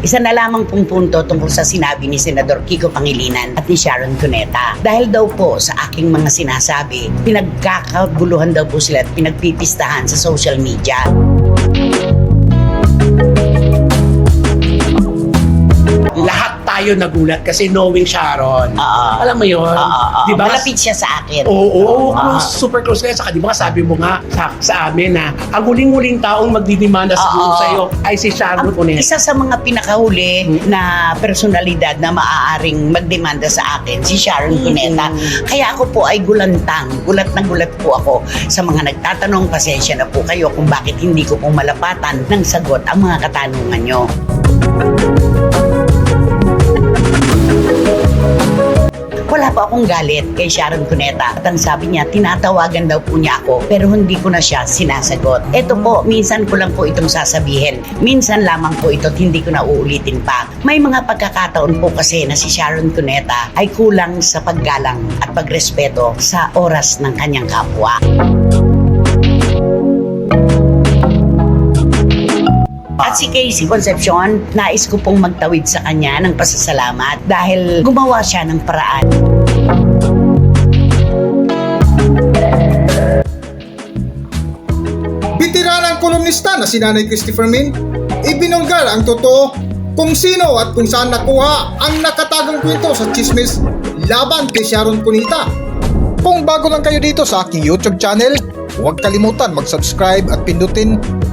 Isa na lamang pong punto tungkol sa sinabi ni Senador Kiko Pangilinan at ni Sharon Cuneta. Dahil daw po sa aking mga sinasabi, pinagkakaguluhan daw po sila at pinagpipistahan sa social media. Tayo nagulat kasi knowing Sharon. Oo. Alam mo yun? Oo, oo. Di ba? Malapit siya sa akin. Oo, Ah. close, super close kayo. Saka di ba sabi mo nga sa, sa amin na ang huling-huling taong magdidemanda siguro Oo. sa'yo ay si Sharon Ang Cuneta. isa sa mga pinakahuli na personalidad na maaaring magdemanda sa akin, si Sharon Cuneta. Kaya ako po ay gulantang. Gulat na gulat po ako sa mga nagtatanong. Pasensya na po kayo kung bakit hindi ko po malapatan ng sagot ang mga katanungan nyo. Wala pa akong galit kay Sharon Cuneta. At ang sabi niya, tinatawagan daw po niya ako pero hindi ko na siya sinasagot. Ito po, minsan ko lang po itong sasabihin. Minsan lamang po ito hindi ko na uulitin pa. May mga pagkakataon po kasi na si Sharon Cuneta ay kulang sa paggalang at pagrespeto sa oras ng kanyang kapwa. At si Casey Concepcion, nais ko pong magtawid sa kanya ng pasasalamat dahil gumawa siya ng paraan. Bitiranang kolumnista na si Nanay Christopher Min, ibinunggal ang totoo kung sino at kung saan nakuha ang nakatagong kwento sa chismis laban kay Sharon Cunita. Kung bago lang kayo dito sa aking YouTube channel, huwag kalimutan mag-subscribe at pindutin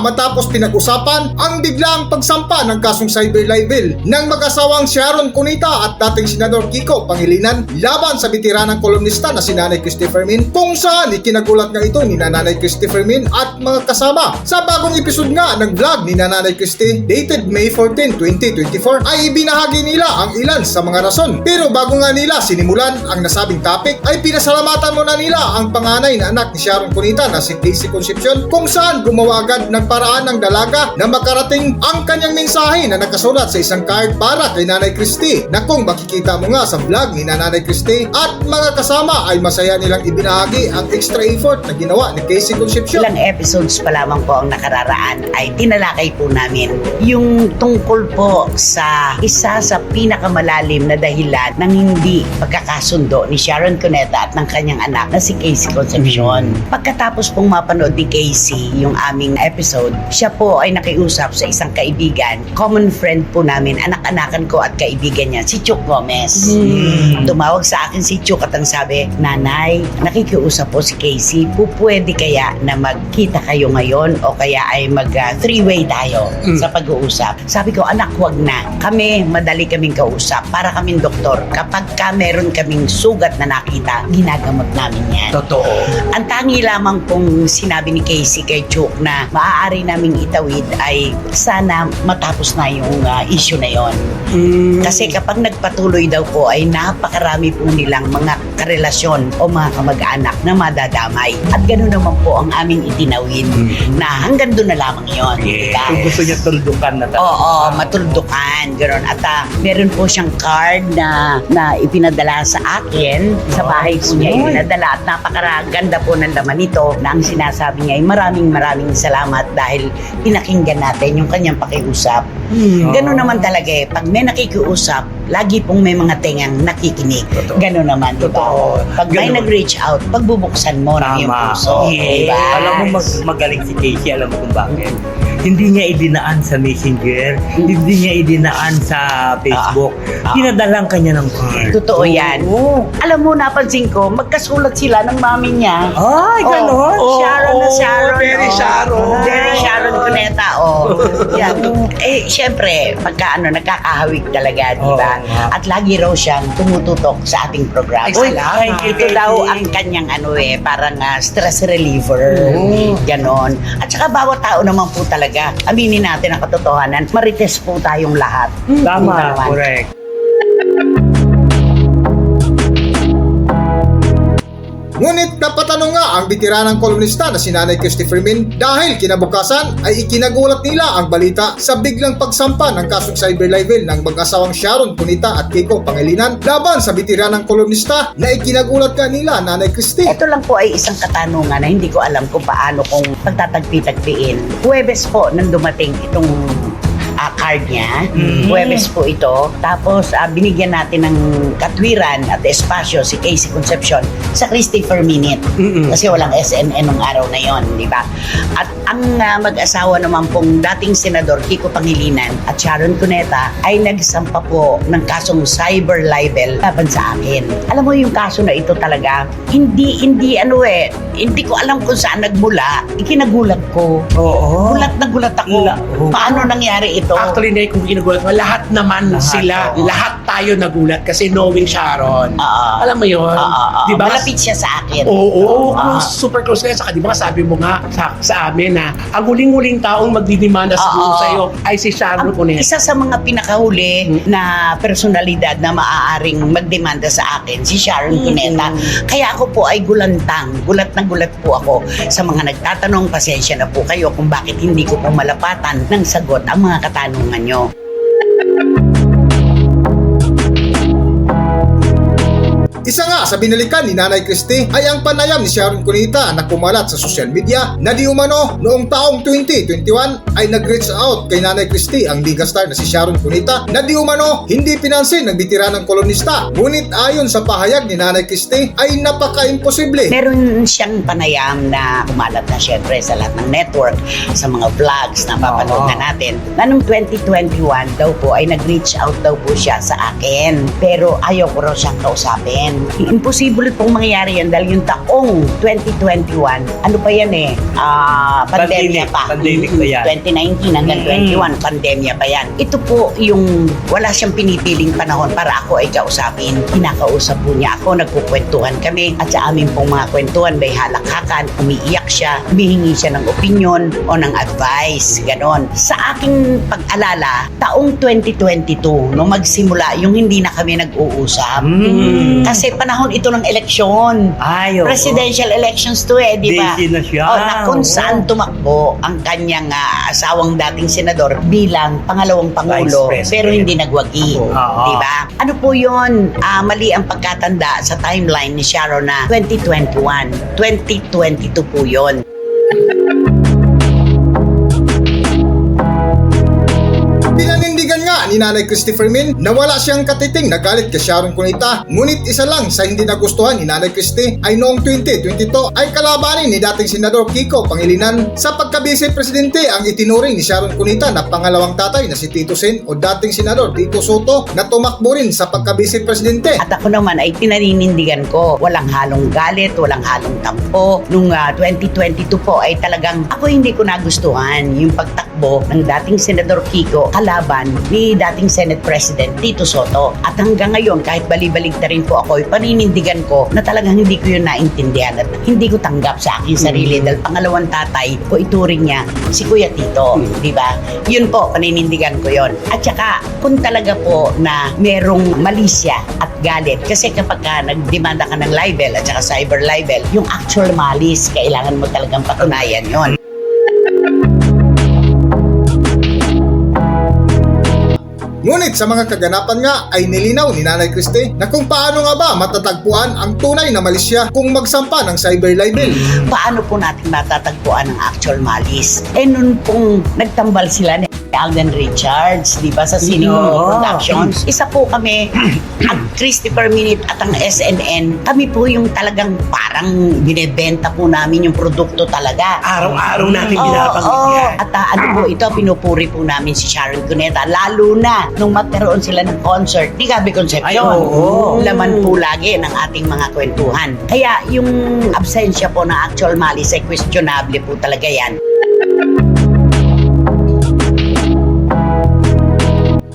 matapos pinag-usapan ang biglang pagsampa ng kasong cyber libel ng mag-asawang Sharon Cunita at dating Senador Kiko Pangilinan laban sa bitiranang kolumnista na si Nanay Christopher Min kung saan ikinagulat nga ito ni Nanay Christopher Min at mga kasama. Sa bagong episode nga ng vlog ni Nanay Christie dated May 14, 2024 ay ibinahagi nila ang ilan sa mga rason. Pero bago nga nila sinimulan ang nasabing topic ay pinasalamatan muna nila ang panganay na anak ni Sharon Cunita na si Casey Concepcion kung saan gumawa agad ng paraan ng dalaga na makarating ang kanyang mensahe na nakasulat sa isang card para kay Nanay Christie na kung makikita mo nga sa vlog ni Nanay Christie at mga kasama ay masaya nilang ibinahagi ang extra effort na ginawa ni Casey Concepcion. Ilang episodes pa lamang po ang nakararaan ay tinalakay po namin yung tungkol po sa isa sa pinakamalalim na dahilan ng hindi pagkakasundo ni Sharon Cuneta at ng kanyang anak na si Casey Concepcion. Pagkatapos pong mapanood ni Casey yung aming episode, siya po ay nakiusap sa isang kaibigan, common friend po namin, anak-anakan ko at kaibigan niya, si Chuk Gomez. Tumawag sa akin si Chuk at ang sabi, Nanay, nakikiusap po si Casey, po pwede kaya na magkita kayo ngayon o kaya ay mag uh, three-way tayo Mm. sa pag-uusap. Sabi ko, anak, wag na. Kami, madali kaming kausap. Para kaming doktor. Kapag ka meron kaming sugat na nakita, ginagamot namin yan. Totoo. Ang tangi lamang pong sinabi ni Casey kay Chuk na maaari naming itawid ay sana matapos na yung uh, issue na yon. Mm. Kasi kapag nagpatuloy daw po ay napakarami po nilang mga karelasyon o mga kamag-anak na madadamay. At ganoon naman po ang aming itinawid Mm. na hanggang doon na lamang yon. Yeah. Kung gusto niya tuldukan na talaga. Oo, matuldukan, gano'n. At ah, meron po siyang card na, na ipinadala sa akin, sa bahay po niya ipinadala. At napakaraganda po ng laman nito na ang sinasabi niya ay maraming maraming salamat dahil pinakinggan natin yung kanyang pakiusap. Mm. Gano'n naman talaga eh. Pag may nakikiusap, lagi pong may mga tengang nakikinig. Totoo. Gano'n naman, di ba? Totoo. Pag may Ganun. nag-reach out, pagbubuksan mo ng iyong Tama. puso. Oo. Di ba? Alam mo mag magaling si Casey, alam mo kung bakit. Hindi niya idinaan sa Messenger, hindi niya idinaan sa Facebook. Ah. Pinadalang kanya ng card. Totoo yan. Oo. Alam mo, napansin ko, magkasulat sila ng mami niya. Ay, ganon. Oh, Sharon na Oo, Sharon. very oh. Sharon. Very Sharon Cuneta, Yan. Eh, syempre, pagka ano, nagkakahawig talaga, di ba? Oo nga. At lagi raw siyang tumututok sa ating programa. Ay, salamat. Ito daw ang kanyang ano eh, parang ah, stress reliever. Oo. Ganon. At saka bawat tao naman po talaga, aminin natin ang katotohanan, marites po tayong lahat. Tama, correct. Ngunit napatanong nga ang bitiranang kolumnista na si Nanay Christopher Min dahil kinabukasan ay ikinagulat nila ang balita sa biglang pagsampa ng kasong cyber libel ng mag-asawang Sharon Cunita at Kiko Pangilinan laban sa bitiranang kolumnista na ikinagulat ka nila Nanay Christy. Ito lang po ay isang katanungan na hindi ko alam kung paano kung pagtatagpi-tagpiin. Huwebes po nang dumating itong ah, card niya. Mm. Huwebes po ito. Tapos ah, binigyan natin ng katwiran at espasyo si Casey Concepcion sa Christopher Minute. Mm-mm. Kasi walang SNN nung araw na yon, di ba? At ang ah, mag-asawa naman pong dating senador Kiko Pangilinan at Sharon Cuneta ay nagsampa po ng kasong cyber libel laban sa akin. Alam mo yung kaso na ito talaga, hindi hindi ano eh, hindi ko alam kung saan nagmula. Ikinagulat ko. Oo. Gulat na gulat ako. Paano nangyari ito? Actually, Nay, kung ginagulat mo, lahat naman Lahat, sila, oo. lahat tayo nagulat kasi knowing Sharon. Oo. Alam mo yun? Oo, oo, oo. Di ba? Malapit siya sa akin. Oo, oo, Ah. close, super close na yan. Saka di ba sabi mo nga sa, sa amin na ang huling-huling taong magdidemanda siguro Oo. sa'yo ay si Sharon Ang Cuneta. isa sa mga pinakahuli na personalidad na maaaring magdemanda sa akin, si Sharon Mm. Cuneta. Kaya ako po ay gulantang, gulat na gulat po ako sa mga nagtatanong, pasensya na po kayo kung bakit hindi ko po malapatan ng sagot ang mga katanungan nyo. Isa nga sa binalikan ni Nanay Christy ay ang panayam ni Sharon Cunita na kumalat sa social media na di umano noong taong 2021 ay nag-reach out kay Nanay Christy ang Liga Star na si Sharon Cunita na di umano hindi pinansin ng bitiranang kolonista. Ngunit ayon sa pahayag ni Nanay Christy ay napaka-imposible Meron siyang panayam na kumalat na syempre sa lahat ng network, sa mga vlogs na papanood Oo. na natin, na noong 2021 daw po ay nag-reach out daw po siya sa akin. Pero ayaw ko raw siyang kausapin. Imposible pong mangyayari yan dahil yung taong 2021, ano pa yan eh, ah, pandemya pa. pandemic pa yan. 2019 hanggang Mm. 21, pandemya pa yan. Ito po yung wala siyang pinipiling panahon para ako ay kausapin. Kinakausap po niya ako, nagkukwentuhan kami at sa amin pong mga kwentuhan may halakhakan, umiiyak siya, humihingi siya ng opinion o ng advice, ganon. Sa aking pag-alala, taong 2022, nung magsimula, yung hindi na kami nag-uusap. Mm. Kasi panahon ito ng eleksyon. Ay, oo. Presidential elections to eh, di ba? Busy na siya. Oh, na kung saan tumakbo ang kanyang ah, asawang dating senador bilang pangalawang pangulo Vice President. pero hindi nagwagi, Oo. di ba? Ano po 'yon? Ah, mali ang pagkatanda sa timeline ni Sharon na 2021, 2022 po 'yon. Ni Nanay Christopher Min na wala siyang katiting na galit kay Sharon Cunita. Ngunit isa lang sa hindi nagustuhan ni Nanay Christy ay noong 2022 ay kalabanin ni dating Senador Kiko Pangilinan sa pagkabise presidente ang itinuring ni Sharon Cunita na pangalawang tatay na si Tito Sen o dating Senador Tito Soto na tumakbo rin sa pagkabise presidente. At ako naman ay pinaninindigan ko. Walang halong galit, walang halong tampo. Nung ah, 2022 po ay talagang ako hindi ko nagustuhan yung pagtakbo ng dating Senador Kiko kalaban ni dating Senate President Tito Soto. At hanggang ngayon, kahit balibalig na rin po ako, ay paninindigan ko na talagang hindi ko yun naintindihan at hindi ko tanggap sa aking sarili dahil pangalawang tatay ko ituring niya si Kuya Tito, di ba? Yun po, paninindigan ko yon. At saka, kung talaga po na merong malisya at galit, kasi kapag ka nagdemanda ka ng libel at saka cyber libel, yung actual malis, kailangan mo talagang patunayan yon. Ngunit sa mga kaganapan nga ay nilinaw ni Nanay Christy na kung paano nga ba matatagpuan ang tunay na malisya kung magsampa ng cyber libel. Paano po natin matatagpuan ang actual malis? Eh, nun pong nagtambal sila ni Alden Richards, di ba, sa Sino Oo. Productions. Isa po kami, ang Christopher Minute at ang SNN, kami po yung talagang parang binebenta po namin yung produkto talaga. Araw-araw natin Oo, binabanggit oo. yan. At ah, ano po ito, pinupuri po namin si Sharon Cuneta. Lalo na nung magkaroon sila ng concert ni Gabi Concepcion. Ay, oo. Laman po lagi ng ating mga kwentuhan. Kaya yung absensya po ng actual malice ay questionable po talaga yan.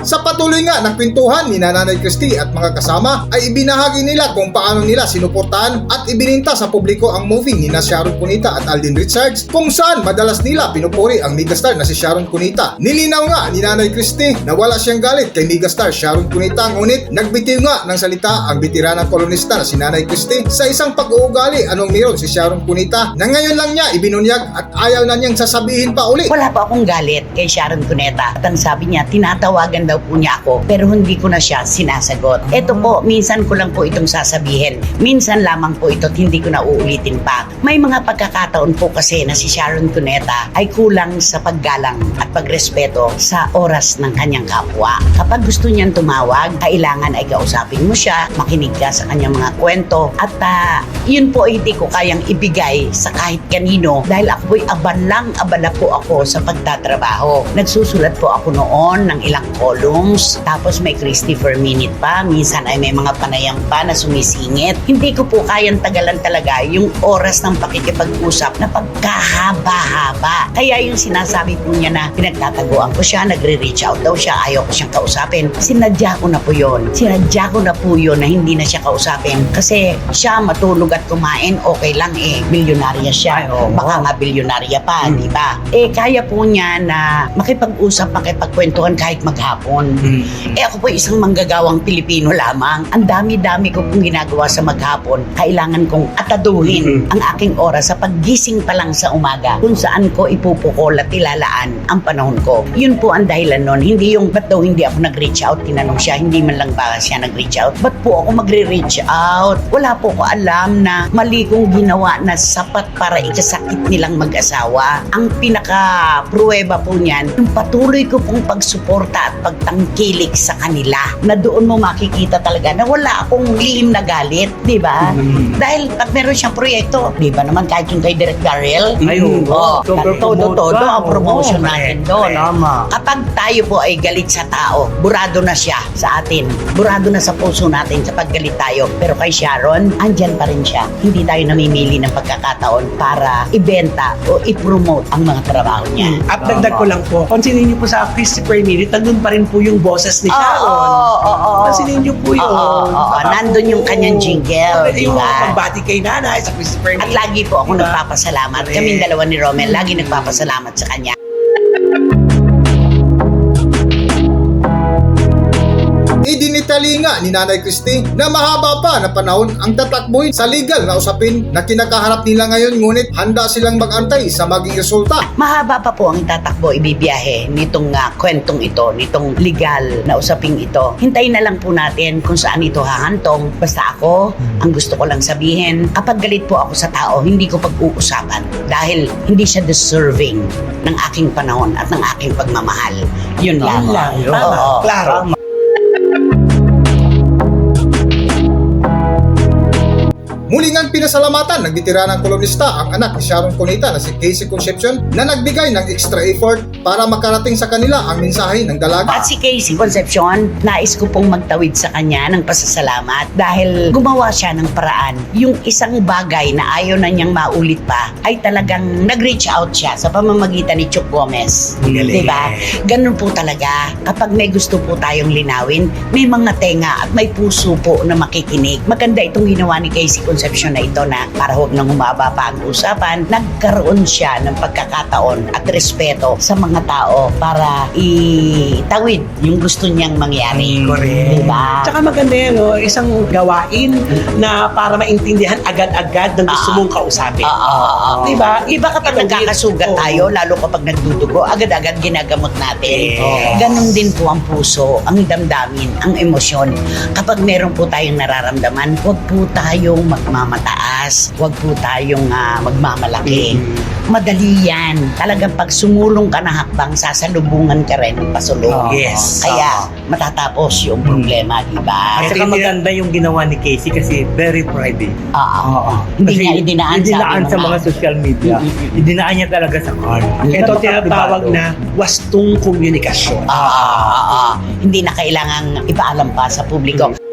Sapat patuloy nga ng kwentuhan ni Nanay Christie at mga kasama ay ibinahagi nila kung paano nila sinuportahan at ibininta sa publiko ang movie ni na Sharon Cunita at Alden Richards kung saan madalas nila pinupuri ang megastar na si Sharon Cunita. Nilinaw nga ni Nanay Christie na wala siyang galit kay megastar Sharon Cunita ngunit nagbitiw nga ng salita ang bitiranang kolonista na si Nanay Christie sa isang pag-uugali anong meron si Sharon Cunita na ngayon lang niya ibinunyag at ayaw na niyang sasabihin pa uli. Wala pa akong galit kay Sharon Cuneta. At ang sabi niya, tinatawagan daw po niya ako pero hindi ko na siya sinasagot. Ito po, minsan ko lang po itong sasabihin. Minsan lamang po ito at hindi ko na uulitin pa. May mga pagkakataon po kasi na si Sharon Cuneta ay kulang sa paggalang at pagrespeto sa oras ng kanyang kapwa. Kapag gusto niyang tumawag, kailangan ay kausapin mo siya, makinig ka sa kanyang mga kwento at ah, yun po ay hindi ko kayang ibigay sa kahit kanino dahil ako po'y abalang abala po ako sa pagtatrabaho. Nagsusulat po ako noon ng ilang columns, tapos may Christopher Minute pa, minsan ay may mga panayam pa na sumisingit. Hindi ko po kayang tagalan talaga yung oras ng pakikipag-usap na pagkahaba-haba. Kaya yung sinasabi po niya na pinagtataguan ko siya, nagre-reach out daw siya, ayaw ko siyang kausapin. Sinadya ko na po yun. Sinadya ko na po yun na hindi na siya kausapin. Kasi siya matulog at kumain, okay lang eh. Bilyonarya siya. Ay, oo. Baka nga bilyonarya pa, di ba? Eh, kaya po niya na makipag-usap, makipagkwentuhan kahit maghapon. Mm. Eh ako po isang manggagawang Pilipino lamang. Ang dami-dami ko pong ginagawa sa maghapon. Kailangan kong ataduhin ang aking oras sa paggising pa lang sa umaga kung saan ko ipupukol at ilalaan ang panahon ko. Yun po ang dahilan nun. Hindi yung ba't daw hindi ako nag-reach out. Tinanong siya, hindi man lang ba siya nag-reach out. Ba't po ako magre-reach out? Wala po ko alam na mali kong ginawa na sapat para ikasakit nilang mag-asawa. Ang pinaka-pruweba po niyan, yung patuloy ko pong pagsuporta at pagtangkilik sa kanila na doon mo makikita talaga na wala akong lihim na galit, di ba? Mm. Dahil pag meron siyang proyekto, di ba naman kahit yung kay Direk Daryl, Ay, oo. oh, todo-todo ang promotion Oo, natin doon. Tama. Kapag tayo po ay galit sa tao, burado na siya sa atin. Burado na sa puso natin kapag galit tayo. Pero kay Sharon, andyan pa rin siya. Hindi tayo namimili ng pagkakataon para ibenta o i-promote ang mga trabaho niya. At dagdag ko lang po, pansinin niyo po sa Christopher Minute, nandun pa rin po yung boses ni Oo, Sharon. oo, oo. Pansinin niyo po yun. Oo, oo, oo. Baka Nandun yung kanyang jingle, Pwede di yung ba? pagbati kay nanay sa Christopher At lagi po ako Diba? nagpapasalamat. Kaming dalawa ni Romel, lagi nagpapasalamat sa kanya. Idinitali nga ni Nanay Christie na mahaba pa na panahon ang tatakbuhin sa legal na usapin na kinakaharap nila ngayon ngunit handa silang magantay sa maging resulta. Mahaba pa po ang tatakbo ibibiyahe nitong ah, kwentong ito, nitong legal na usaping ito. Hintayin na lang po natin kung saan ito hahantong. Basta ako, ang gusto ko lang sabihin, kapag galit po ako sa tao, hindi ko pag-uusapan dahil hindi siya deserving ng aking panahon at ng aking pagmamahal. Yun lang. Yun lang. Oo. Klaro. Muli ngang pinasalamatan ng bitiranang kolonista ang anak ni Sharon Cunita na si Casey Concepcion na nagbigay ng extra effort para makarating sa kanila ang mensahe ng dalaga. At si Casey Concepcion, nais ko pong magtawid sa kanya ng pasasalamat dahil gumawa siya ng paraan. Yung isang bagay na ayaw na niyang maulit pa ay talagang nag-reach out siya sa pamamagitan ni Chuck Gomez. Galing. Diba? Ganun po talaga. Kapag may gusto po tayong linawin, may mga tenga at may puso po na makikinig. Maganda itong ginawa ni Casey Concepcion na ito na para huwag nang humaba pa ang usapan, nagkaroon siya ng pagkakataon at respeto sa mga tao para itawid yung gusto niyang mangyari. Correct. Diba? Tsaka maganda yan, no? isang gawain na para maintindihan agad-agad ng gusto Ah. mong kausapin. Oo, oo, oo. Diba? Iba kapag nagkakasugat tayo, lalo kapag nagdudugo, agad-agad ginagamot natin. Yes. Ganon din po ang puso, ang damdamin, ang emosyon. Kapag meron po tayong nararamdaman, huwag po tayong magmamataas, huwag po tayong ah, magmamalaki. Madali yan. Talagang pag sumulong ka na hakbang, sasalubungan ka rin ng pasulong. Yes. Kaya matatapos yung problema, di ba? At saka maganda yung ginawa ni Casey kasi very private. Oo. Hindi Kasi niya idinaan, idinaan sa mo mga social media. Mm-mm. Idinaan niya talaga sa card. Ito tinatawag na wastong komunikasyon. Ah, ah, ah, ah. Hindi na kailangang ipaalam pa sa publiko.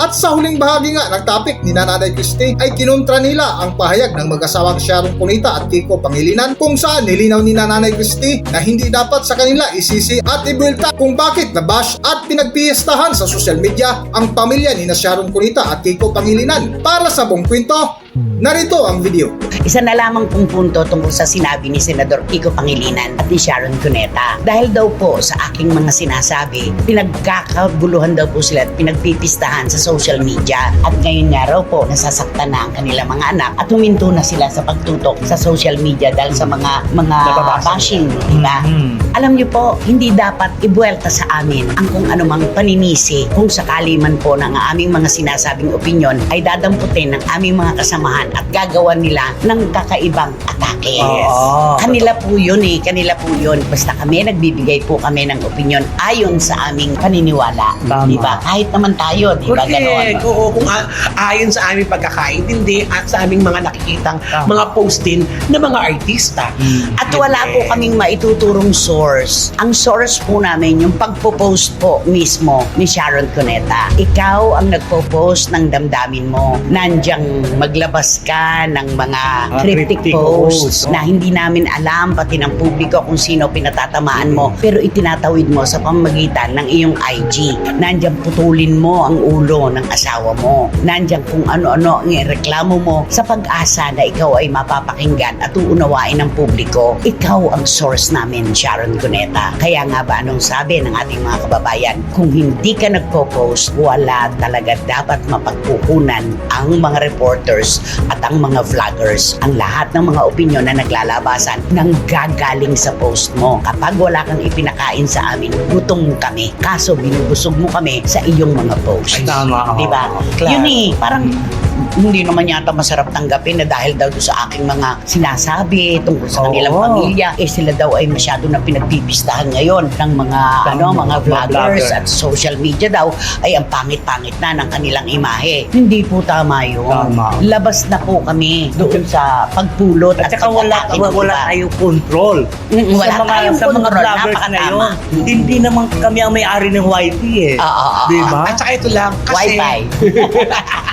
At sa huling bahagi nga ng topic ni Nanay Christie ay kinontra nila ang pahayag ng mag-asawang Sharon Cunita at Kiko Pangilinan kung saan nilinaw ni Nanay Christie na hindi dapat sa kanila isisi at ibuelta kung bakit nabash at pinagpiestahan sa social media ang pamilya ni na Sharon Cunita at Kiko Pangilinan. Para sa buong kwento, narito ang video. Isa na lamang pong punto tungkol sa sinabi ni Senador Kiko Pangilinan at ni Sharon Cuneta. Dahil daw po sa aking mga sinasabi, pinagkakaguluhan daw po sila at pinagpipistahan sa social media. At ngayon nga raw po, nasasaktan na ang kanilang mga anak at huminto na sila sa pagtutok sa social media dahil sa mga mga Nababasa bashing, di ba? Mhm. Alam niyo po, hindi dapat ibuelta sa amin ang kung anumang paninisi kung sakali man po ng aming mga sinasabing opinyon ay dadamputin ng aming mga kasamahan at gagawa nila ng kakaibang atake. Oo. Kanila po yun eh, kanila po yun. Basta kami, nagbibigay po kami ng opinyon ayon sa aming paniniwala. Tama. Di ba? Kahit naman tayo, di ba? Correct. Ganon. Oo, kung ayon sa aming pagkakaintindi at sa aming mga nakikitang Tama. mga post din ng mga artista. At wala po kaming maituturong source. Ang source po namin yung pagpo-post po mismo ni Sharon Cuneta. Ikaw ang nagpo-post ng damdamin mo. Nandiyan maglabas ka ng mga Ah, cryptic cryptic posts posts, na hindi namin alam pati ng publiko kung sino pinatatamaan mo. Pero itinatawid mo sa pamagitan ng iyong IG. Nandiyan putulin mo ang ulo ng asawa mo. Nandiyan kung ano-ano ang reklamo mo sa pag-asa na ikaw ay mapapakinggan at uunawain ng publiko. Ikaw ang source namin, Sharon Cuneta. Kaya nga ba anong sabi ng ating mga kababayan? Kung hindi ka nagpo-post, wala talaga dapat mapagkukunan ang mga reporters at ang mga vloggers. Ang lahat ng mga opinyon na naglalabasan nang gagaling sa post mo. Kapag wala kang ipinakain sa amin, gutom kami. Kaso binubusog mo kami sa iyong mga posts. Ay, tama. Di ba? Claro. Yun eh, parang hindi naman yata masarap tanggapin na dahil daw sa aking mga sinasabi tungkol sa kanilang Oo. pamilya, eh sila daw ay masyado na pinagpipistahan ngayon ng mga ano mga mga vloggers vlogger. at social media daw ay ang pangit-pangit na ng kanilang imahe. Hindi po tama yun. Tama. Labas na po kami doon sa pagpulot At at, saka wala, wala, wala diba? tayong control. Mm, wala sa mga, tayong sa mga control. vloggers na Napakatama. yun. Hindi naman kami ang may-ari ng YT eh. Oo, oo, oo. Di ba? At saka ito lang kasi Wi-Fi.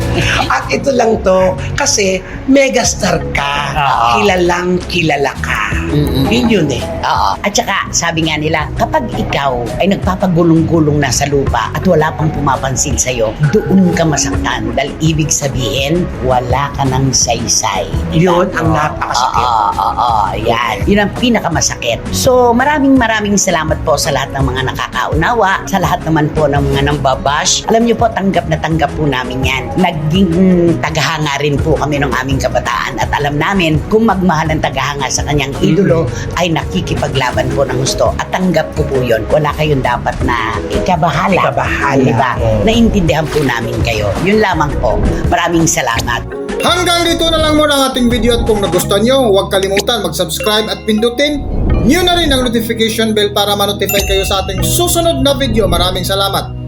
at ito lang to kasi megastar ka. Oo. Kilalang kilala ka. Mm-mm. Yun yun eh. Oo. At saka, sabi nga nila, kapag ikaw ay nagpapagulong-gulong na sa lupa at wala pang pumapansin sa'yo, doon ka masaktan. Dahil ibig sabihin, wala ka ng saysay. Yun ang Oo, napakasakit. Oo, oo, yan. Yun ang pinakamasakit. So, maraming maraming salamat po sa lahat ng mga nakakaunawa, sa lahat naman po ng mga nambabash. Alam niyo po, tanggap na tanggap po namin yan. Naging tagahanga rin po kami ng aming kabataan at alam namin kung magmahal ang tagahanga sa kanyang idolo ay nakikipaglaban po ng gusto at tanggap ko po yun. Wala kayong dapat na ikabahala. Ikabahala. Diba? Oo. Naintindihan po namin kayo. Yun lamang po. Maraming salamat. Hanggang dito na lang muna ang ating video at kung nagustuhan nyo, huwag kalimutan mag-subscribe at pindutin nyo na rin ang notification bell para ma-notify kayo sa ating susunod na video. Maraming salamat!